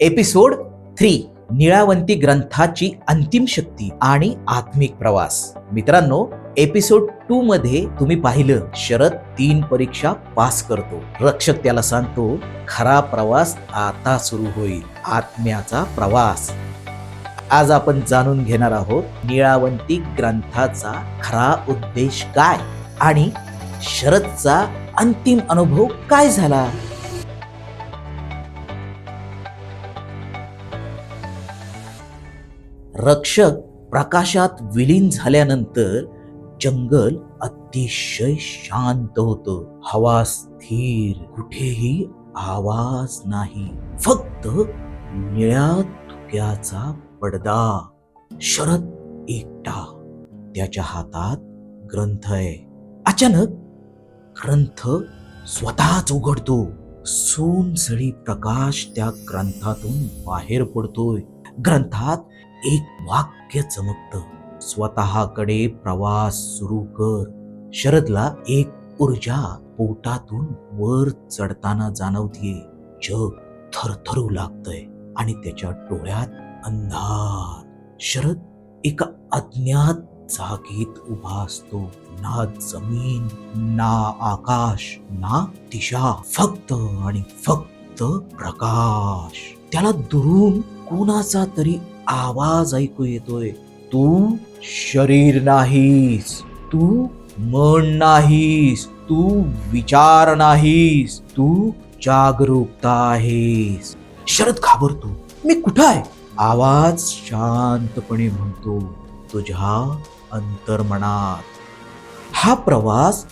Episode three निळावंती ग्रंथाची अंतिम शक्ती आणि आत्मिक प्रवास. मित्रांनो एपिसोड टू मध्ये तुम्ही पाहिलं शरद तीन परीक्षा पास करतो. रक्षक त्याला सांगतो खरा प्रवास आता सुरू होईल. आत्म्याचा प्रवास. आज आपण जाणून घेणार आहोत निळावंती ग्रंथाचा खरा उद्देश काय आणि शरदचा अंतिम अनुभव काय झाला? रक्षक प्रकाशात विलीन झाल्यानंतर जंगल अतिशय शांत होत. हवा स्थिर कुठेही आवाज नाही. फक्त निळ्या धुक्याचा पडदा. शरद एकटा त्याच्या हातात ग्रंथ आहे. अचानक ग्रंथ स्वतःच उघडतो. सोनसळी प्रकाश त्या ग्रंथातून बाहेर पडतोय. ग्रंथात एक वाक्य चमकत. स्वतःकडे प्रवास सुरू कर. शरदला एक ऊर्जा पोटातून वर चढताना जाणवतीये. जग थरथरू लागतंय आणि त्याच्या डोळ्यात अंधार. शरद एका अज्ञात जागेत उभा असतो. ना जमीन ना आकाश ना दिशा. फक्त आणि फक्त प्रकाश. त्याला दुरून कोणाचा तरी आवाज ऐकू येतोय. तू शरीर नाहीस. तू मन नाहीस. तू विचार नाहीस. तू जागरूकता आहेस. शरद घाबरतो. मी कुठं आहे? आवाज शांतपणे म्हणतो. तुझ्या अंतर्मनात. हा प्रवास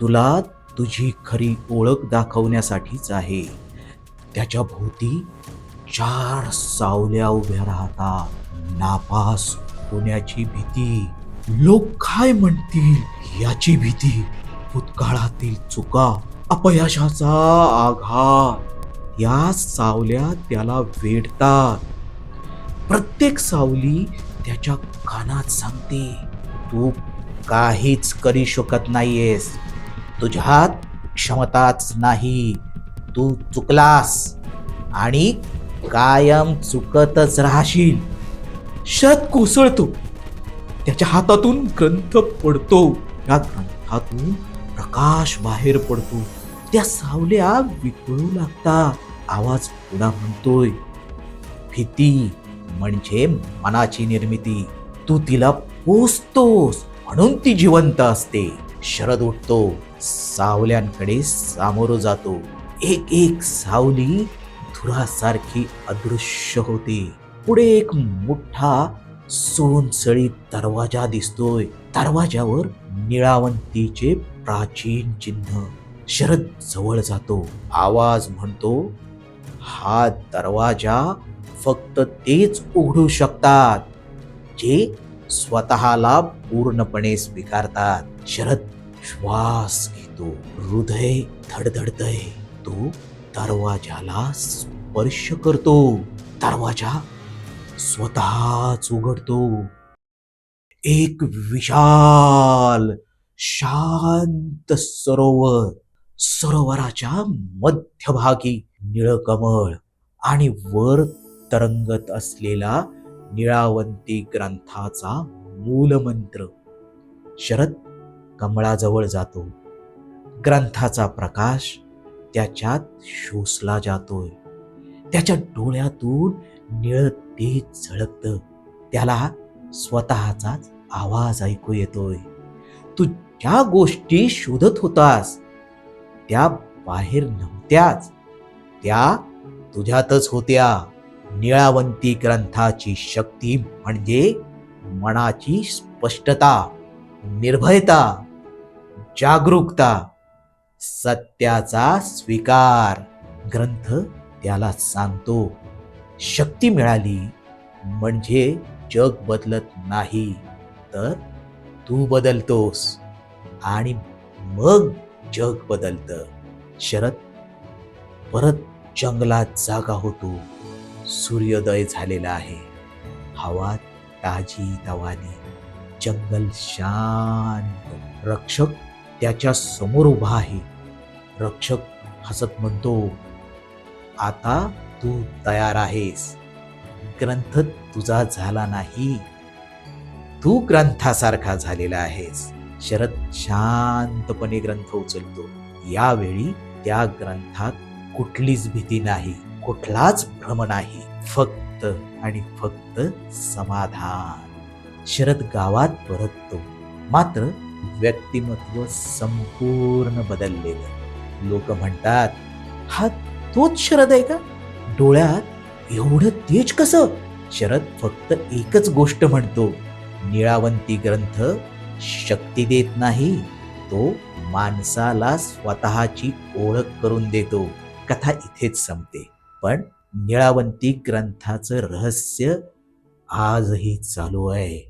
तुला तुझी खरी ओळख दाखवण्यासाठीच आहे. त्याच्या भोवती चार सावल्या उभ्या राहतात. नापास होण्याची भीती. लोक काय म्हणतील याची भीती? भूतकाळातील चुका अपयशाचा आघात. या सावल्या त्याला वेढतात. प्रत्येक सावली त्याच्या कानात सांगते तू काहीच करी शकत नाहीयेस. तुझ्यात क्षमताच नाही. तू चुकलास आणि कायम चुकतच राहशील. शत कोसळतो त्याच्या हातातून ग्रंथ पडतो. त्या ग्रंथातून प्रकाश बाहेर पडतो. त्या सावल्या विकळू लागता. आवाज पुन्हा म्हणतोय. भीती म्हणजे मनाची निर्मिती. तू तिला पोचतोस म्हणून ती जिवंत असते. शरद उठतो. सावल्यांकडे सामोरं जातो. एक एक सावली धुरासारखी अदृश्य होते. पुढे एक मोठा सोनसळी दरवाजा दिसतोय. दरवाजावर निळावंतीचे प्राचीन चिन्ह. शरद जवळ जातो. आवाज म्हणतो हा दरवाजा फक्त तेच उघडू शकतात जे स्वतःला पूर्णपणे स्वीकारतात. शरद श्वास घेतो. हृदय धडधडतय. तो दरवाजाला स्पर्श करतो. दरवाजा स्वतःच उघडतो. एक विशाल शांत सरोवर सरोवराच्या मध्यभागी निळकमळ आणि वर तरंगत असलेला निळावंती ग्रंथाचा मूलमंत्र. शरद कमळाजवळ जातो. ग्रंथाचा प्रकाश त्याच्यात शोषला जातोय. त्याच्या डोळ्यातून निळ तेज झळकत. त्याला स्वतःचाच आवाज ऐकू येतोय. तू ज्या गोष्टी शोधत होतास त्या बाहेर नव्हत्याच. त्या तुझ्यातच होत्या. निळावंती ग्रंथाची शक्ती म्हणजे मनाची स्पष्टता निर्भयता जागरूकता. सत्याचा स्वीकार. ग्रंथ त्याला सांगतो. शक्ती मिळाली म्हणजे जग बदलत नाही तर तू बदलतोस आणि मग जग बदलतं. शरद परत जंगलात जागा होतो. सूर्योदय झालेला आहे. हवा ताजी तवानी जंगल शांत रक्षक त्याच्यासमोर उभा आहे. रक्षक हसत म्हणतो आता तू तयार आहेस. ग्रंथ तुझा झाला नाही. तू ग्रंथासारखा झालेला आहेस. शरद शांतपणे ग्रंथ उचलतो. यावेळी त्या ग्रंथात कुठलीच भीती नाही. कुठलाच भ्रम नाही. फक्त आणि फक्त समाधान. शरद गावात परततो. मात्र व्यक्तिमत्व संपूर्ण बदललेलं. लोक म्हणतात हा तोच शरद आहे का? डोळ्यात एवढं तेज कसं? शरद फक्त एकच गोष्ट म्हणतो निळावंती ग्रंथ शक्ती देत नाही. तो माणसाला स्वतःची ओळख करून देतो. कथा इथेच संपते. पण निळावंती ग्रंथाचं रहस्य आजही चालू आहे.